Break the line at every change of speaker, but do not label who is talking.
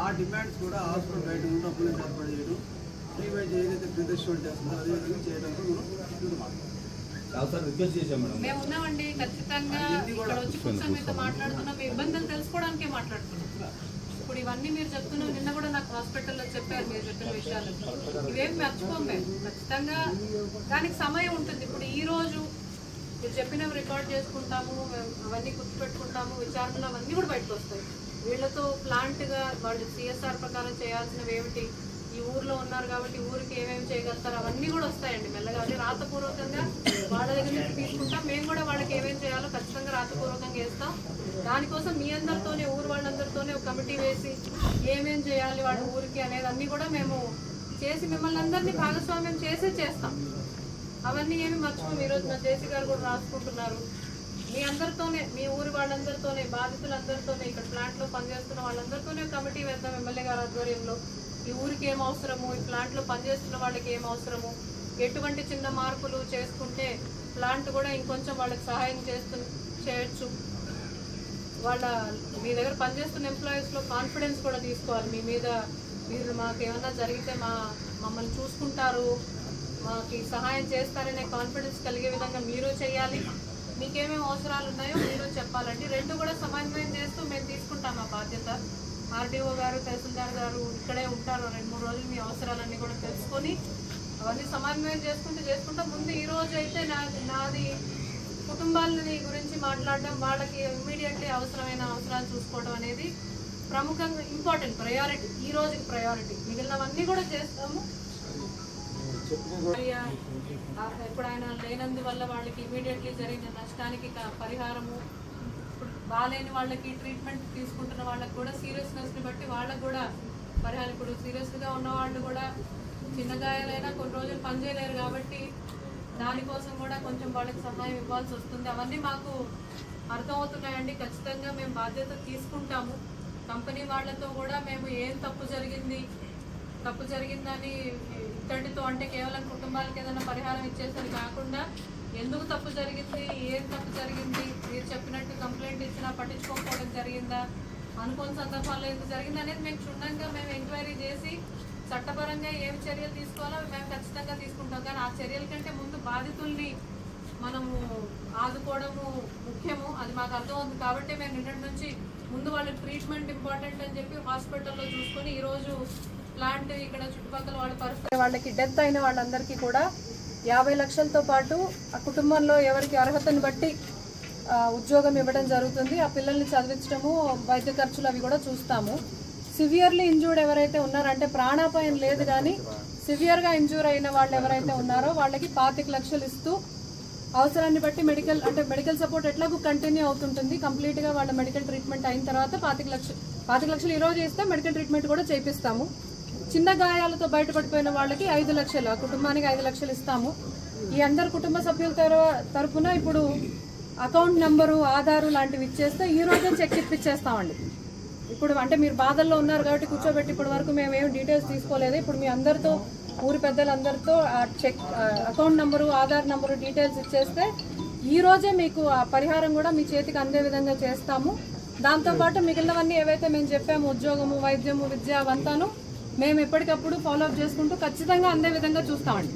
ఆ డిమాండ్స్ కూడా హాస్పిటల్ బయట ఉన్న అంబులెన్స్ ఏర్పాటు చేయడం వైద్యం ఏదైతే ప్రిదర్శనం చేస్తుందో అదే విధంగా చేయడంతో మనం
చాలాసార్లు రిక్వెస్ట్ చేశాం మేడం.
మేము ఉన్నామండి ఖచ్చితంగా ఇక్కడ వచ్చి కూర్చొని మీతో మాట్లాడుతున్నాం మీ ఇబ్బందులు తెలుసుకోవడానికే మాట్లాడుతున్నాం. ఇప్పుడు ఇవన్నీ మీరు చెప్తున్నారు నిన్న కూడా నాకు హాస్పిటల్లో చెప్పారు మీరు చెప్పిన విషయాలు. ఇవేం మర్చిపోం మేము ఖచ్చితంగా దానికి సమయం ఉంటుంది. ఇప్పుడు ఈ రోజు మీరు చెప్పినవి రికార్డ్ చేసుకుంటాము మేము అవన్నీ గుర్తుపెట్టుకుంటాము విచారణలు అవన్నీ కూడా బయటకు వస్తాయి. వీళ్ళతో ప్లాంట్గా వాళ్ళు సిఎస్ఆర్ ప్రకారం చేయాల్సినవి ఏమిటి? ఈ ఊర్లో ఉన్నారు కాబట్టి ఊరికి ఏమేమి చేయగలుగుతారు? అవన్నీ కూడా వస్తాయండి మెల్లగా. అదే రాతపూర్వకంగా వాళ్ళ దగ్గర నుంచి తీసుకుంటాం. మేము కూడా వాళ్ళకి ఏమేమి చేయాలో ఖచ్చితంగా రాతపూర్వకంగా వేస్తాం దానికోసం మీ అందరితోనే ఊరు వాళ్ళందరితోనే ఒక కమిటీ వేసి ఏమేమి చేయాలి వాళ్ళ ఊరికి అనేది అన్నీ కూడా మేము చేసి మిమ్మల్ని అందరినీ భాగస్వామ్యం చేసే చేస్తాం. అవన్నీ ఏమి మర్చిపోయి ఈరోజు మా జేసీ గారు కూడా రాసుకుంటున్నారు. మీ అందరితోనే మీ ఊరి వాళ్ళందరితోనే బాధితులందరితోనే ఇక్కడ ప్లాంట్లో పనిచేస్తున్న వాళ్ళందరితోనే కమిటీ వేద్దాం ఎమ్మెల్యే గారి ఆధ్వర్యంలో. ఈ ఊరికి ఏం అవసరము? ఈ ప్లాంట్లో పనిచేస్తున్న వాళ్ళకి ఏం అవసరము? ఎటువంటి చిన్న మార్పులు చేసుకుంటే ప్లాంట్ కూడా ఇంకొంచెం వాళ్ళకి సహాయం చేస్తు చేయొచ్చు. వాళ్ళ మీ దగ్గర పనిచేస్తున్న ఎంప్లాయీస్లో కాన్ఫిడెన్స్ కూడా తీసుకోవాలి. మీ మీద మీరు మాకు ఏమైనా జరిగితే మా మమ్మల్ని చూసుకుంటారు. మాకు సహాయం చేస్తారనే కాన్ఫిడెన్స్ కలిగే విధంగా మీరు చేయాలి. మీకేమేమి అవసరాలు ఉన్నాయో మీరు చెప్పాలండి. రెండు కూడా సమన్వయం చేస్తూ మేము తీసుకుంటాం ఆ బాధ్యత. ఆర్డీఓ గారు తహసీల్దార్ గారు ఇక్కడే ఉంటారు. రెండు మూడు రోజులు మీ అవసరాలన్నీ కూడా తెలుసుకొని అవన్నీ సమన్వయం చేసుకుంటూ చేసుకుంటా ముందు ఈ రోజు అయితే నా నాది కుటుంబాలని గురించి మాట్లాడడం వాళ్ళకి ఇమీడియట్లీ అవసరమైన అవసరాలు చూసుకోవడం అనేది ప్రముఖంగా ఇంపార్టెంట్ ప్రయారిటీ ఈ రోజుకి ప్రయారిటీ మిగిలినవన్నీ కూడా చేస్తాము. ఇప్పుడు ఆయన లేనందువల్ల వాళ్ళకి ఇమీడియట్లీ జరిగిన నష్టానికి పరిహారము బాగాలేని వాళ్ళకి ట్రీట్మెంట్ తీసుకుంటున్న వాళ్ళకి కూడా సీరియస్నెస్ని బట్టి వాళ్ళకు కూడా పరిహారం ఇప్పుడు సీరియస్గా ఉన్న వాళ్ళు కూడా చిన్న గాయాలైనా కొన్ని రోజులు పనిచేయలేరు కాబట్టి దానికోసం కూడా కొంచెం వాళ్ళకి సహాయం ఇవ్వాల్సి వస్తుంది అవన్నీ మాకు అర్థమవుతున్నాయండి ఖచ్చితంగా మేము బాధ్యత తీసుకుంటాము. కంపెనీ వాళ్ళతో కూడా మేము ఏం తప్పు జరిగింది తప్పు జరిగిందని ఇక్కడితో అంటే కేవలం కుటుంబాలకు ఏదైనా పరిహారం ఇచ్చేసరి కాకుండా ఎందుకు తప్పు జరిగింది ఏం తప్పు జరిగింది మీరు చెప్పినట్టు కంప్లైంట్ ఇచ్చినా పట్టించుకోకపోవడం జరిగిందా అనుకోని సందర్భాల్లో ఎందుకు జరిగింది అనేది మేము క్షుణ్ణంగా మేము ఎంక్వైరీ చేసి చట్టపరంగా ఏమి చర్యలు తీసుకోవాలో మేము ఖచ్చితంగా తీసుకుంటాం. కానీ ఆ చర్యల కంటే ముందు బాధితుల్ని మనము ఆదుకోవడము ముఖ్యము అది మాకు అర్థమవుతుంది. కాబట్టి మేము నిన్నటి నుంచి ముందు వాళ్ళ ట్రీట్మెంట్ ఇంపార్టెంట్ అని చెప్పి హాస్పిటల్లో చూసుకొని ఈరోజు ప్లాంట్ ఇక్కడ చుట్టుపక్కల వాళ్ళ పరిస్థితి వాళ్ళకి డెత్ అయిన వాళ్ళందరికీ కూడా యాభై లక్షలతో పాటు ఆ కుటుంబంలో ఎవరికి అర్హతను బట్టి ఉద్యోగం ఇవ్వడం జరుగుతుంది. ఆ పిల్లల్ని చదివించడము వైద్య ఖర్చులు అవి కూడా చూస్తాము. సివియర్లీ ఇంజూర్డ్ ఎవరైతే ఉన్నారంటే ప్రాణాపాయం లేదు కానీ సివియర్గా ఇంజూర్ అయిన వాళ్ళు ఎవరైతే ఉన్నారో వాళ్ళకి పాతిక లక్షలు ఇస్తూ అవసరాన్ని బట్టి మెడికల్ అంటే మెడికల్ సపోర్ట్ ఎట్లాగూ కంటిన్యూ అవుతుంటుంది. కంప్లీట్గా వాళ్ళ మెడికల్ ట్రీట్మెంట్ అయిన తర్వాత పాతిక లక్షలు పాతిక లక్షలు ఈరోజు ఇస్తే మెడికల్ ట్రీట్మెంట్ కూడా చేపిస్తాము. చిన్న గాయాలతో బయటపడిపోయిన వాళ్ళకి ఐదు లక్షలు ఆ కుటుంబానికి ఐదు లక్షలు ఇస్తాము. ఈ అందరు కుటుంబ సభ్యుల తర- తరపున ఇప్పుడు అకౌంట్ నెంబరు ఆధారు లాంటివి ఇచ్చేస్తే ఈ రోజే చెక్ ఇప్పించేస్తామండి ఇప్పుడు అంటే మీరు బాధల్లో ఉన్నారు కాబట్టి కూర్చోబెట్టి ఇప్పటి వరకు మేము ఏం డీటెయిల్స్ తీసుకోలేదు. ఇప్పుడు మీ అందరితో ఊరి పెద్దలందరితో ఆ check account number Aadhaar number details ఇచ్చేస్తే ఈ రోజే మీకు ఆ పరిహారం కూడా మీ చేతికి అందే విధంగా చేస్తాము. దాంతోపాటు మిగిలినవన్నీ ఏవైతే మేము చెప్పాము ఉద్యోగము వైద్యము విద్య అవంతాను మేము ఎప్పటికప్పుడు ఫాలో అప్ చేసుకుంటూ ఖచ్చితంగా అందే విధంగా చూస్తామండి.